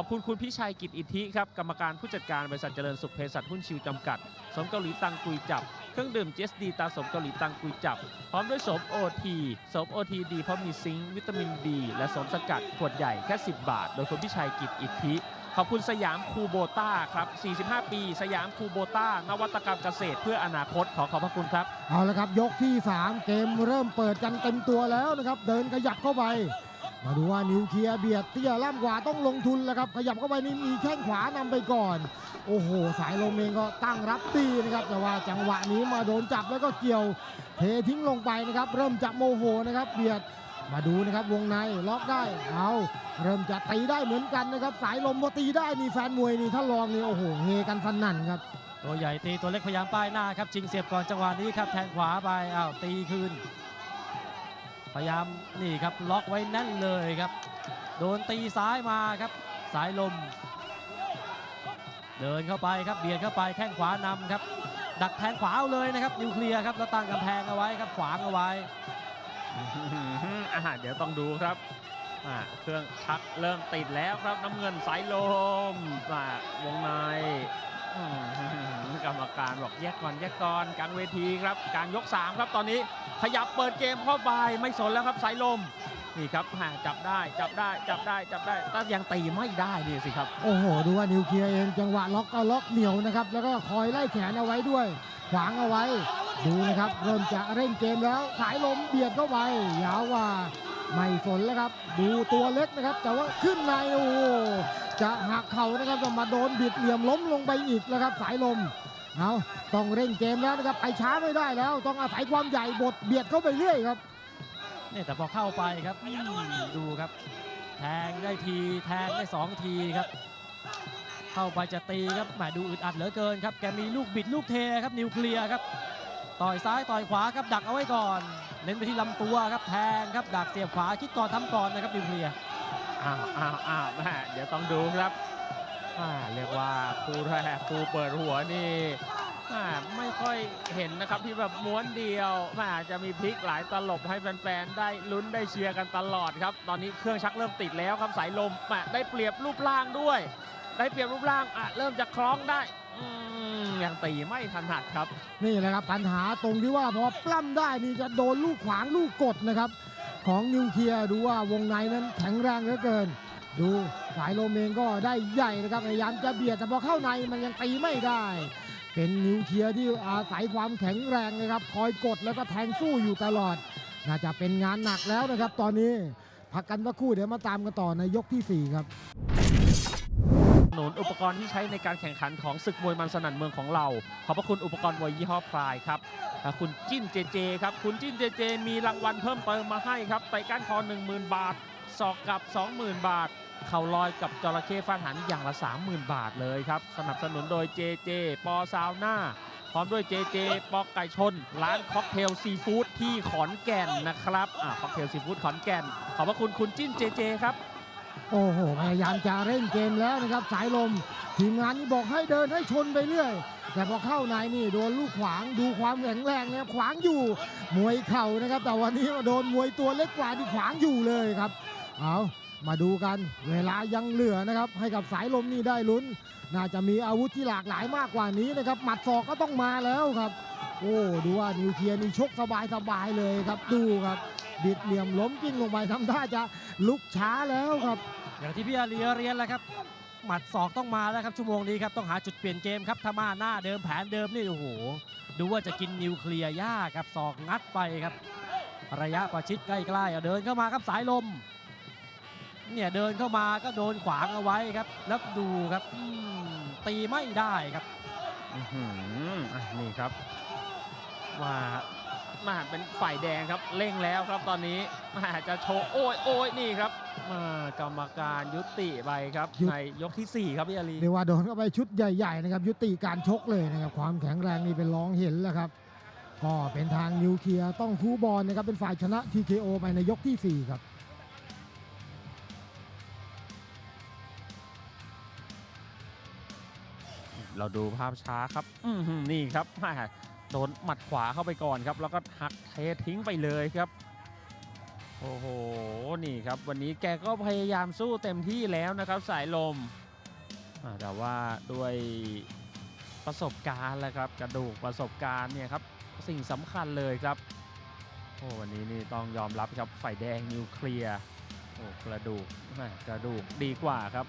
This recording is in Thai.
ขอบคุณคุณพิชัยกิจอิทธิครับกรรมการผู้จัดการบริษัทเจริญสุขเภสัชหุ้นชิวจำกัด สมเกาหลีตังกุยจับ เครื่องดื่มเจสดีตาสมเกาหลีตังกุยจับ พร้อมด้วยสมโอทีสมโอทีดีเพราะมีซิงค์วิตามินดี และสมสกัดขวดใหญ่แค่ 10 บาท โดยคุณพิชัยกิจอิทธิขอบคุณสยามคูโบต้าครับ 45 ปี สยามคูโบต้านวัตกรรมเกษตรเพื่ออนาคตขอขอบพระคุณครับ เอาละครับ ยกที่ 3 เกมเริ่มเปิดกันเต็มตัวแล้วนะครับ เดินขยับเข้าไป มาดูว่านิวเคลียร์เบียดเตี้ยล่ำกว่าต้องลงทุนแล้วครับ ขยับเข้าไปนี่มีแข้งขวานำไปก่อน โอ้โห สายลมเองก็ตั้งรับดีนะครับ แต่ว่าจังหวะนี้มาโดนจับแล้วก็เกี่ยวเททิ้งลงไปนะครับ เริ่มจะโมโหนะครับ เบียดมาดูนะครับวงในล็อกได้เอาเริ่มจะตีได้เหมือนกันนะครับ สายลมพอตีได้นี่แฟนมวยนี่ถ้าลองนี่โอ้โหเฮกันสนั่นครับตัวใหญ่ตีตัวเล็กพยายามป้ายหน้าครับชิงเสียบก่อนจังหวะนี้ครับแทงขวาไปอ้าวตีคืน พยายามนี่ครับล็อกไว้แน่นเลยครับ โดนตีซ้ายมาครับ สายลม เดินเข้าไปครับเบียดเข้าไปแข้งขวานำครับ ดักแทงขวาเอาเลยนะครับนิวเคลียร์ครับแล้วตั้งกำแพงเอาไว้ครับขวางเอาไว้อาหารเดี๋ยวต้องดูครับเครื่องชักเริ่มติดแล้วครับน้ำเงินสายลมวงใน การบอกแยกก่อนแยกก่อนกลางเวทีครับกลางยก 3 ครับตอนนี้ขยับเปิดเกมเข้าไปไม่สนแล้วครับสายลมนี่ครับหาจับได้จับได้จับได้จับได้แต่ยังตีไม่ได้นี่สิครับ โอ้โห ดูว่านิวเคลียร์เองจังหวะล็อกก็ล็อกเหนียวนะครับ แล้วก็คอยไล่แขนเอาไว้ด้วย ขวางเอาไว้ ดูนะครับ เริ่มจะเร่งเกมแล้วสายลมเบียดเข้าไปยาวว่าไม่สนแล้วครับ ดูตัวเล็กนะครับ แต่ว่าขึ้นในโอ้จะหักเข่านะครับจะมาโดนบิดเหลี่ยมล้มลงไปอีกแล้วครับ สายลม เอาต้องเร่งเกมแล้วนะครับไปช้าไม่ได้แล้ว ต้องอาศัยความใหญ่บดเบียดเข้าไปเรื่อยครับเนี่ยแต่พอเข้าไปครับอืมดูครับ แทงได้ทีแทงได้สองทีครับ เข้าไปจะตีครับแหมดูอึดอัดเหลือเกินครับแกมีลูกบิดลูกเทครับนิวเคลียร์ครับ ต่อยซ้ายต่อยขวาครับดักเอาไว้ก่อนเน้นไปที่ลำตัวครับแทงครับดักเสียบขวาคิดก่อนทำก่อนนะครับนิวเคลียร์อ้าวอ้าวอ้าวแม่เดี๋ยวต้องดูครับอ่า เรียกว่าคู่แรกคู่เปิดหัวนี่ไม่ค่อยเห็นนะครับที่แบบม้วนเดียวแม่จะมีพลิกหลายตลบให้แฟนๆ ได้ลุ้นได้เชียร์กันตลอดครับ ตอนนี้เครื่องชักเริ่มติดแล้วครับสายลมม่ได้เปรียบรูปร่างด้วย ได้เปรียบรูปร่างอะเริ่มจะคล้องได้อืมยังตีไม่ถนัดครับ นี่แหละครับปัญหาตรงที่ว่าพอปล้ำได้นี่จะโดนลูกขวางลูกกดนะครับ ของนิวเคลียร์ดูว่าวงในนั้นแข็งแรงเหลือเกิน ดูสายโลมเองก็ได้ใหญ่นะครับพยายามจะเบียดแต่พอเข้าในมันยังตีไม่ได้ เป็นนิวเคลียร์ที่อาศัยความแข็งแรงนะครับ คอยกดแล้วก็แทงสู้อยู่ตลอด น่าจะเป็นงานหนักแล้วนะครับ ตอนนี้พักกันสักครู่เดี๋ยวมาตามกันต่อในยกที่สี่ครับนุนอุปกรณ์ที่ใช้ในการแข่งขันของศึกมวยมันสนั่นเมืองของเรา ขอบพระคุณอุปกรณ์มวยยี่ห้อพลายครับคุณจิ้นเจเจครับ คุณจิ้นเจเจมีรางวัลเพิ่มเติมมาให้ครับไต่ก้านคอ 10,000 บาทศอกกับ 20,000 บาท เข่าลอยกับจระเข้ฟาดหันอย่างละ 30,000 บาทเลยครับ สนับสนุนโดยเจเจปอซาวน่าพร้อมด้วยเจเจปอกไก่ชน ร้านค็อกเทลซีฟู้ดที่ขอนแก่นนะครับอ่าค็อกเทลซีฟู้ดขอนแก่น ขอบพระคุณคุณจิ้นเจเจครับ โอ้โห พยายามจะเร่งเกมแล้วนะครับ สายลม ทีมงานนี่บอกให้เดินให้ชนไปเรื่อย แต่พอเข้าในนี่โดนลูกขวางดูความแข็งแรงนะครับขวางอยู่มวยเข่านะครับ แต่วันนี้มาโดนมวยตัวเล็กกว่าที่ขวางอยู่เลยครับ เอา มาดูกันเวลายังเหลือนะครับ ให้กับสายลมนี่ได้ลุ้น น่าจะมีอาวุธที่หลากหลายมากกว่านี้นะครับหมัดศอกก็ต้องมาแล้วครับ โอ้ดูว่านิวเคลียร์นี่ชกสบายสบายเลยครับดูครับบิดเหลี่ยมล้มกิ้งลงไปทำท่าจะลุกช้าแล้วครับ อย่างที่พี่อาเรียเรียนแล้วครับหมัดศอกต้องมาแล้วครับชั่วโมงนี้ครับต้องหาจุดเปลี่ยนเกมครับถ้ามาหน้าเดิมแผนเดิมนี่โอ้โหดูว่าจะกินนิวเคลียร์ยากครับศอกงัดไปครับ ระยะประชิดใกล้ๆเดินเข้ามาครับสายลม เนี่ยเดินเข้ามาก็โดนขวางเอาไว้ครับ แล้วดูครับอืมตีไม่ได้ครับอื้อหืออะนี่ครับว่ามาเป็นฝ่ายแดงครับเร่งแล้วครับตอนนี้มาจะโชว์โอ้ยโอ้ยนี่ครับมากรรมการยุติไปครับยุติในยกทีสี่ 4 ครับพี่อาลีเรียกว่าโดนเข้าไปชุดใหญ่ๆนะครับยุติการชกเลยนะครับความแข็งแรงนี่เป็นรองเห็นแล้วครับก็เป็นทางนิวเคลียร์ต้องคูบอลนะครับเป็นฝ่ายชนะ TKO ไปในยกทีสี่4 ครับ เราดูภาพช้าครับ อืนี่ครับโดนหมัดขวาเข้าไปก่อนครับ แล้วก็หักเททิ้งไปเลยครับ โอ้โห นี่ครับ วันนี้แกก็พยายามสู้เต็มที่แล้วนะครับ สายลม แต่ว่าด้วยประสบการณ์แหละครับ กระดูกประสบการณ์เนี่ยครับ สิ่งสำคัญเลยครับ โอ้วันนี้นี่ต้องยอมรับครับฝ่ายแดงนิวเคลียร์โอ้กระดูกแม่กระดูกดีกว่าครับ